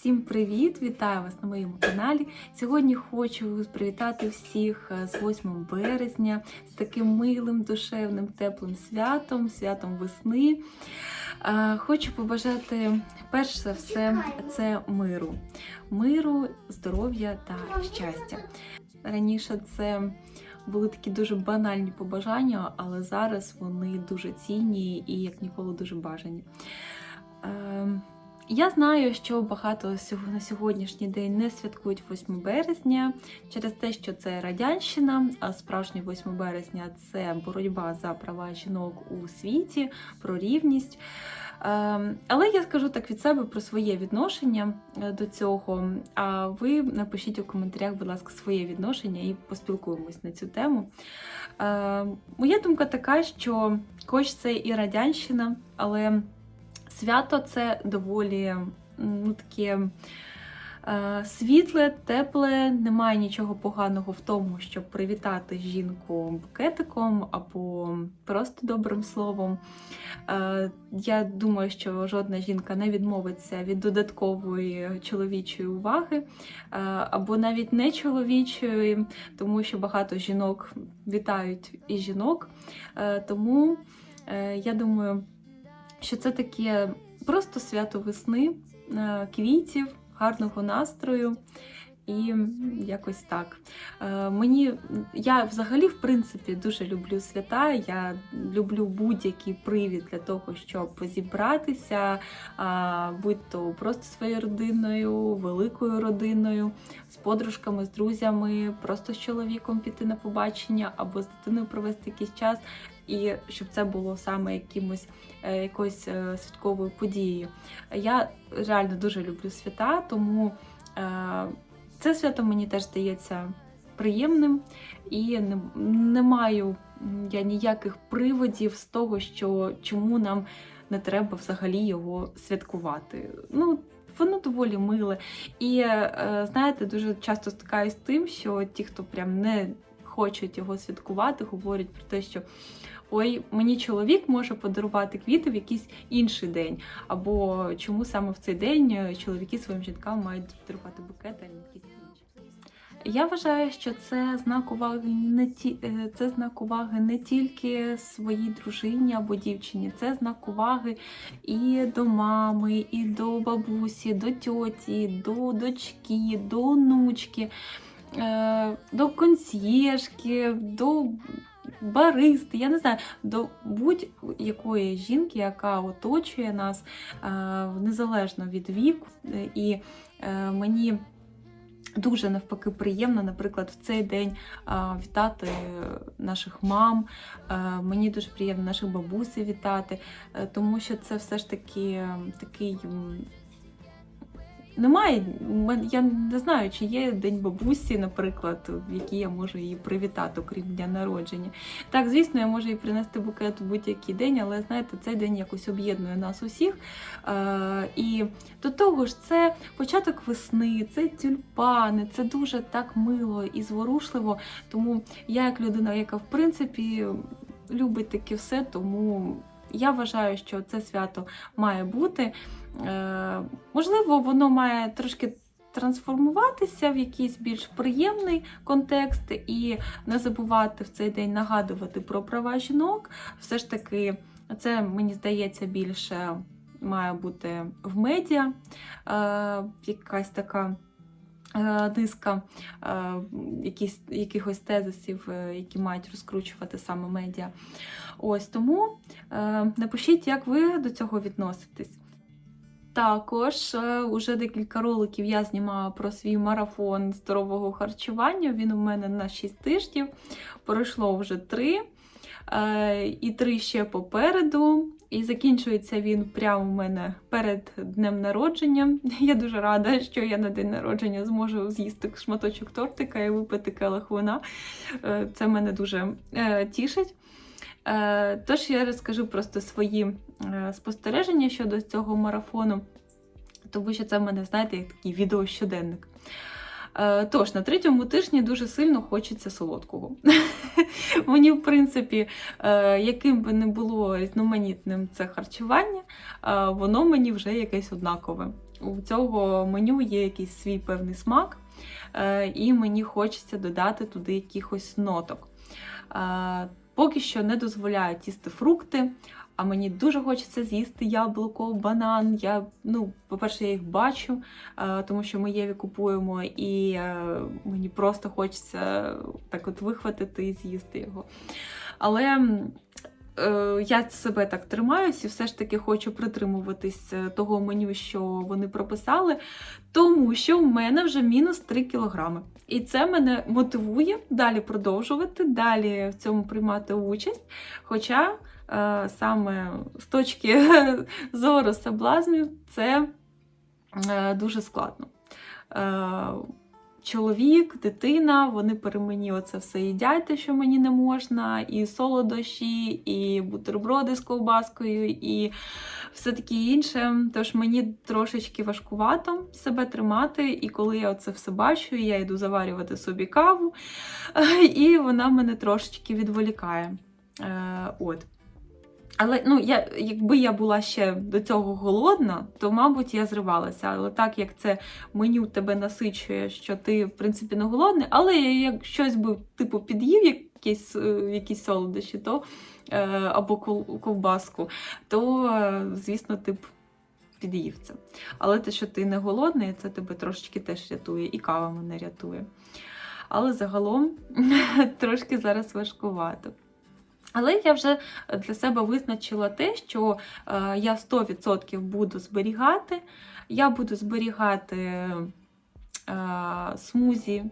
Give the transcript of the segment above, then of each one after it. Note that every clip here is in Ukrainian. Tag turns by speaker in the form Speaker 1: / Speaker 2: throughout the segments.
Speaker 1: Всім привіт! Вітаю вас на моєму каналі. Сьогодні хочу привітати всіх е, з 8 березня з таким милим, душевним, теплим святом, святом весни. Е, Хочу побажати перш за все це миру, миру, здоров'я та щастя. Раніше це були такі дуже банальні побажання, але зараз вони дуже цінні і як ніколи дуже бажані. Я знаю, що багато на сьогоднішній день не святкують 8 березня через те, що це радянщина, а справжнє 8 березня це боротьба за права жінок у світі, про рівність. Ем, Але я скажу так від себе про своє відношення е, до цього. А ви напишіть у коментарях, будь ласка, своє відношення і поспілкуємось на цю тему. Е, Моя думка така, що хоч це і радянщина, але свято це доволі ну, таке е, світле, тепле, немає нічого поганого в тому, щоб привітати жінку букетиком або просто добрим словом. Е, Я думаю, що жодна жінка не відмовиться від додаткової чоловічої уваги, е, або навіть не чоловічої, тому що багато жінок вітають і жінок. Е, Тому е, я думаю, що це таке просто свято весни, е, квітів, гарного настрою. І якось так. Е, Мені я взагалі, в принципі, дуже люблю свята. Я люблю будь-який привід для того, щоб зібратися, будь то просто своєю родиною, великою родиною, з подружками, з друзями, просто з чоловіком піти на побачення або з дитиною провести якийсь час. І щоб це було саме якимось е, якоюсь е, святковою подією. Я реально дуже люблю свята, тому це свято мені теж здається приємним і не, не маю я ніяких приводів з того, що чому нам не треба взагалі його святкувати. Ну, воно доволі миле. І е, знаєте, дуже часто стикаюсь з тим, що ті, хто прям не хочуть його святкувати, говорять про те, що ой, мені чоловік може подарувати квіти в якийсь інший день. Або чому саме в цей день е, чоловіки своїм жінкам мають подарувати букети, а не якісь інші. Я вважаю, що це знак уваги не ті, е, це знак уваги не тільки своїй дружині або дівчині, це знак уваги і до мами, і до бабусі, до тьоті, до дочки, до онучки, до консьєжки, до баристи, я не знаю, до будь-якої жінки, яка оточує нас е, незалежно від віку. Е, І е, мені дуже навпаки приємно, наприклад, в цей день вітати наших мам. Е, Мені дуже приємно наших бабусі вітати, е, тому що це все ж таки е, такий. Немає, я не знаю, чи є день бабусі, наприклад, в який я можу її привітати, окрім дня народження. Так, звісно, я можу їй принести букет в будь-який день, але знаєте, цей день якось об'єднує нас усіх. Е, і до того ж, це початок весни, це тюльпани, це дуже так мило і зворушливо. Тому я, як людина, яка в принципі любить таке все, тому я вважаю, що це свято має бути. Е, можливо, воно має трошки. Трансформуватися в якийсь більш приємний контекст і не забувати в цей день нагадувати про права жінок. Все ж таки, це мені здається більше має бути в медіа е, якась така е, низка якісь, якихось тезисів, які мають розкручувати саме медіа. Ось тому напишіть, як ви до цього відноситесь. Також е, уже декілька роликів я знімала про свій марафон здорового харчування. Він у мене на 6 тижнів. Пройшло вже 3. І 3 ще попереду. І закінчується він прямо у мене перед днем народження. Я дуже рада, що я на день народження зможу з'їсти шматочок тортика і випити келих вина. Е, Це мене дуже е, тішить. Е, Тож я розкажу просто свої е, спостереження щодо цього марафону, тому що це в мене, знаєте, як такий відеощоденник. Е, Тож, на третьому тижні дуже сильно хочеться солодкого. Мені, в принципі, яким би не було різноманітним це харчування, воно мені вже якесь однакове. у цього меню є якийсь свій певний смак, і мені хочеться додати туди якихось ноток. Поки що не дозволяють їсти фрукти, а мені дуже хочеться з'їсти яблуко, банан. Я, ну, по-перше, я їх бачу, е, тому що ми Єві купуємо, і е, мені просто хочеться так от вихватити і з'їсти його. Але е, я себе так тримаюсь і все ж таки хочу притримуватись того меню, що вони прописали, тому що в мене вже мінус 3 кілограми. І це мене мотивує далі продовжувати, далі в цьому приймати участь. Хоча е, саме з точки зору соблазнів це е, дуже складно. Е, чоловік, дитина, вони при мені оце все їдять, те, що мені не можна, і солодощі, і бутерброди з ковбаскою, і все таке інше. Тож мені трошечки важкувато себе тримати, і коли я це все бачу, я йду заварювати собі каву, і вона мене трошечки відволікає. Е, От. Але ну, я, якби я була ще до цього голодна, то, мабуть, я зривалася. Але так як це меню тебе насичує, що ти, в принципі, не голодний, але як щось би типу під'їв, якісь, е, якісь солодощі, то е, або ковбаску, то, е, звісно, ти б під'їв це. Але те, що ти не голодний, це тебе трошечки теж рятує, і кава мене рятує. Але загалом трошки зараз важкувато. Але я вже для себе визначила те, що е, я 100% буду зберігати. Я буду зберігати е, смузі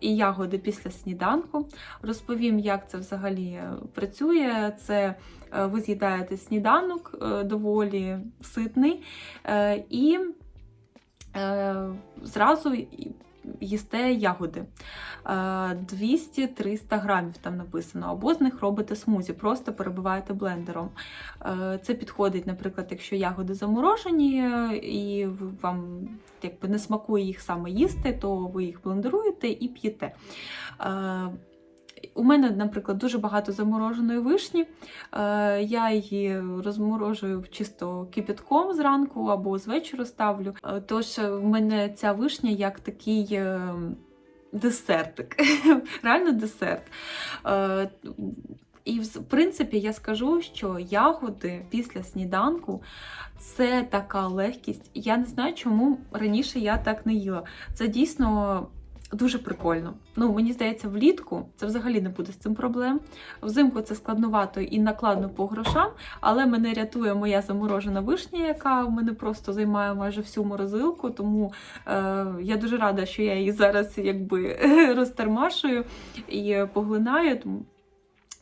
Speaker 1: і ягоди після сніданку. Розповім, як це взагалі працює. Це е, ви з'їдаєте сніданок доволі ситний і зразу їсте ягоди. Е, 200-300 грамів там написано, або з них робите смузі, просто перебиваєте блендером. Е, Це підходить, наприклад, якщо ягоди заморожені е, і вам якби не смакує їх саме їсти, то ви їх блендеруєте і п'єте. У мене, наприклад, дуже багато замороженої вишні. Е, Я її розморожую чисто кипятком зранку або з ставлю. Е, Тож е, в мене ця вишня як такий. Десертик, реально десерт. І в принципі я скажу, що ягоди після сніданку це така легкість. Я не знаю, чому раніше я так не їла. Це дійсно дуже прикольно. Ну, мені здається, влітку це взагалі не буде з цим проблем. Взимку це складновато і накладно по грошам, але мене рятує моя заморожена вишня, яка в мене просто займає майже всю морозилку. Тому е, я дуже рада, що я її зараз якби розтермашую і поглинаю. Тому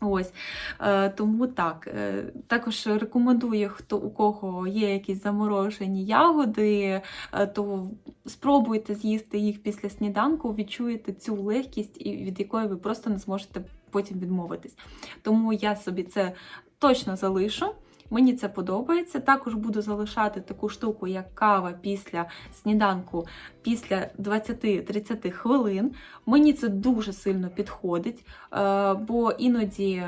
Speaker 1: Ось е, тому так. Е, також рекомендую, хто у кого є якісь заморожені ягоди, е, то спробуйте з'їсти їх після сніданку, відчуєте цю легкість, від якої ви просто не зможете потім відмовитись. Тому я собі це точно залишу. Мені це подобається. Також буду залишати таку штуку, як кава після сніданку після 20-30 хвилин. Мені це дуже сильно підходить, е, бо іноді.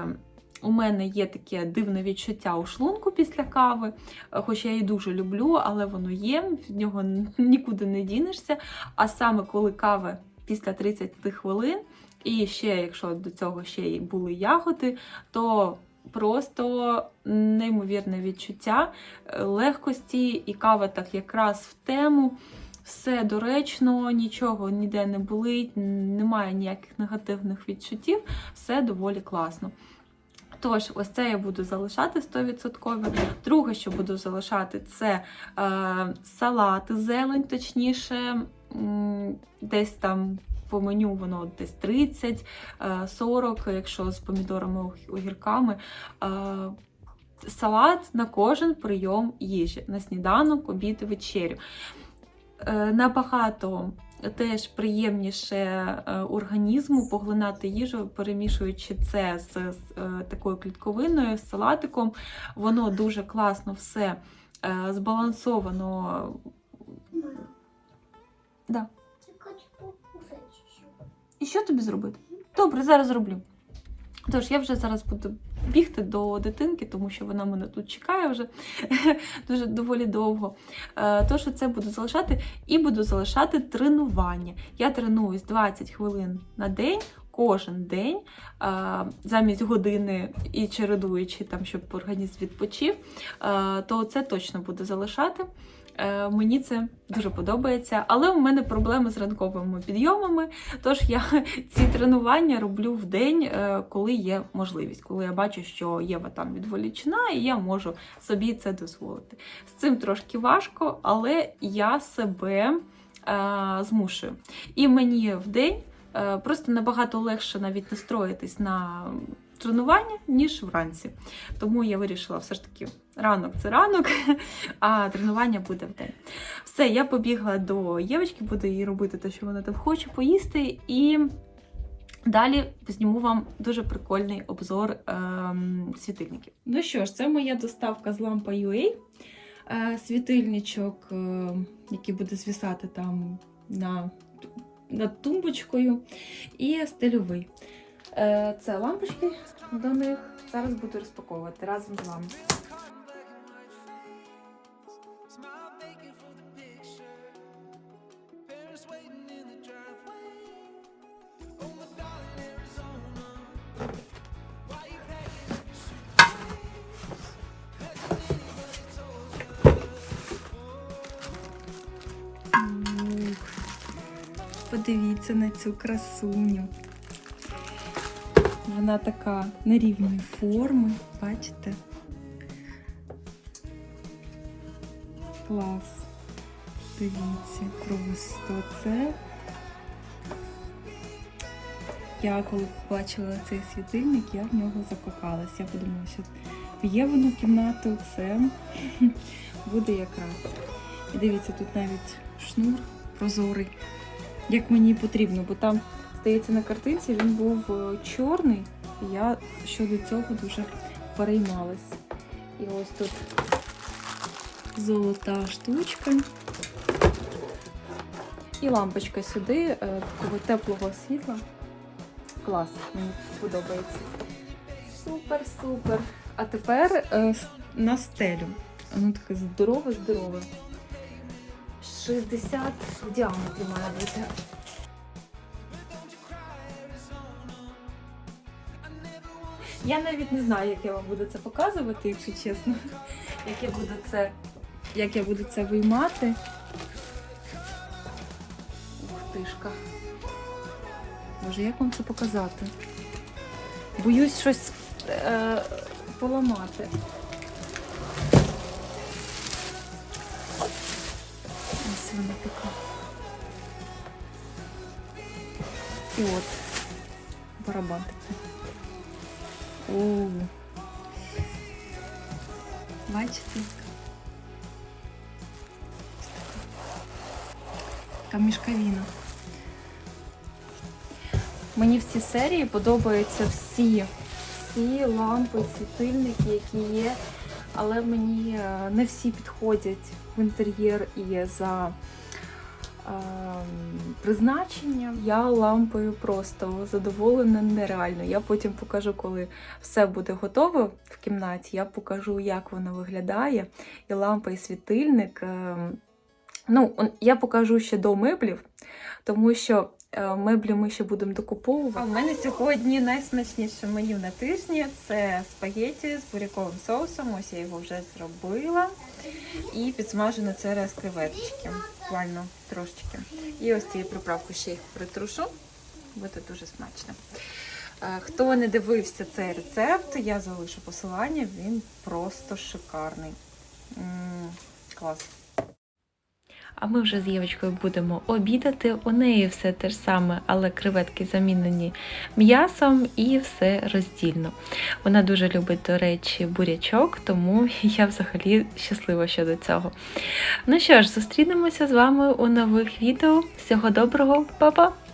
Speaker 1: У мене є таке дивне відчуття у шлунку після кави, е, хоч я її дуже люблю, але воно є, від нього нікуди не дінешся. А саме коли кава після 30 хвилин, і ще, якщо до цього ще й були ягоди, то просто неймовірне відчуття е, легкості, і кава так якраз в тему. Все доречно, нічого ніде не болить, немає ніяких негативних відчуттів, все доволі класно. Тож, ось це я буду залишати 100%. Друге, що буду залишати, це е, салати, зелень, точніше, десь там по меню воно десь 30, е, 40, якщо з помідорами, огірками. Е, салат на кожен прийом їжі на сніданок, обід і вечерю. Е, Набагато теж приємніше е, організму поглинати їжу, перемішуючи це з, е, такою клітковиною, з салатиком. Воно дуже класно все е, збалансовано. Да. І що тобі зробити? Добре, зараз зроблю. Тож я вже зараз буду бігти до дитинки, тому що вона мене тут чекає вже дуже доволі довго. Е, Тож це буду залишати і буду залишати тренування. Я тренуюсь 20 хвилин на день. Кожен день замість години і чередуючи там, щоб організм відпочив, то це точно буду залишати. Е, Мені це дуже подобається, але у мене проблеми з ранковими підйомами. Тож я ці тренування роблю в день, е, коли є можливість, коли я бачу, що Єва там відволічена, і я можу собі це дозволити. З цим трошки важко, але я себе е, змушую. І мені в день просто набагато легше навіть настроїтись на тренування, ніж вранці. Тому я вирішила все ж таки ранок це ранок, а тренування буде в день. Все, я побігла до Євочки, буду їй робити те, що вона там хоче поїсти. І далі зніму вам дуже прикольний обзор ем, світильників. Ну що ж, це моя доставка з лампа UA. Е, світильничок, е, який буде звісати там на, над тумбочкою, і стильовий. Е, Це лампочки до них. Зараз буду розпаковувати разом з вами.
Speaker 2: Oh,
Speaker 1: Подивіться на цю красуню. Вона така нерівної форми, бачите? Клас. Дивіться, просто це. Я коли побачила цей світильник, я в нього закохалась. Я подумала, що в Євину кімнату це буде якраз. І дивіться, тут навіть шнур прозорий, як мені потрібно, бо там, здається, на картинці він був е, чорний, і я щодо цього дуже переймалась. І ось тут золота штучка. І лампочка сюди, е, такого теплого світла. Клас, мені подобається. Супер, супер. А тепер е, на стелю. Воно таке здорове, здорове. 60 в діаметрі має бути. Я навіть не знаю, як я вам буду це показувати, якщо чесно. Як я буду це, як я буду це виймати. Ух тишка. Боже, як вам це показати? Боюсь щось е, поламати. Ось вона така. І от барабан такий. О. Бачите? Така мішкавіна. Мені в цій серії подобаються всі, всі лампи, світильники, які є, але мені е, не всі підходять в інтер'єр і за е, призначенням. Я лампою просто задоволена нереально. Я потім покажу, коли все буде готове в кімнаті. Я покажу, як воно виглядає. І лампа, і світильник. е, Ну, я покажу ще до меблів, тому що е, меблі ми ще будемо докуповувати. А в мене сьогодні найсмачніше меню на тижні це спагетті з буряковим соусом. Ось я його вже зробила. І підсмажено це з креветочки. Буквально трошечки. І ось цією приправкою ще їх притрушу. Буде дуже смачно. Е, Хто не дивився цей рецепт, я залишу посилання, він просто шикарний. М, Клас. А ми вже з Євочкою будемо обідати. У неї все те ж саме, але креветки замінені м'ясом і все роздільно. Вона дуже любить, до речі, бурячок, тому я взагалі щаслива щодо цього. Ну що ж, зустрінемося з вами у нових відео. Всього доброго, па-па!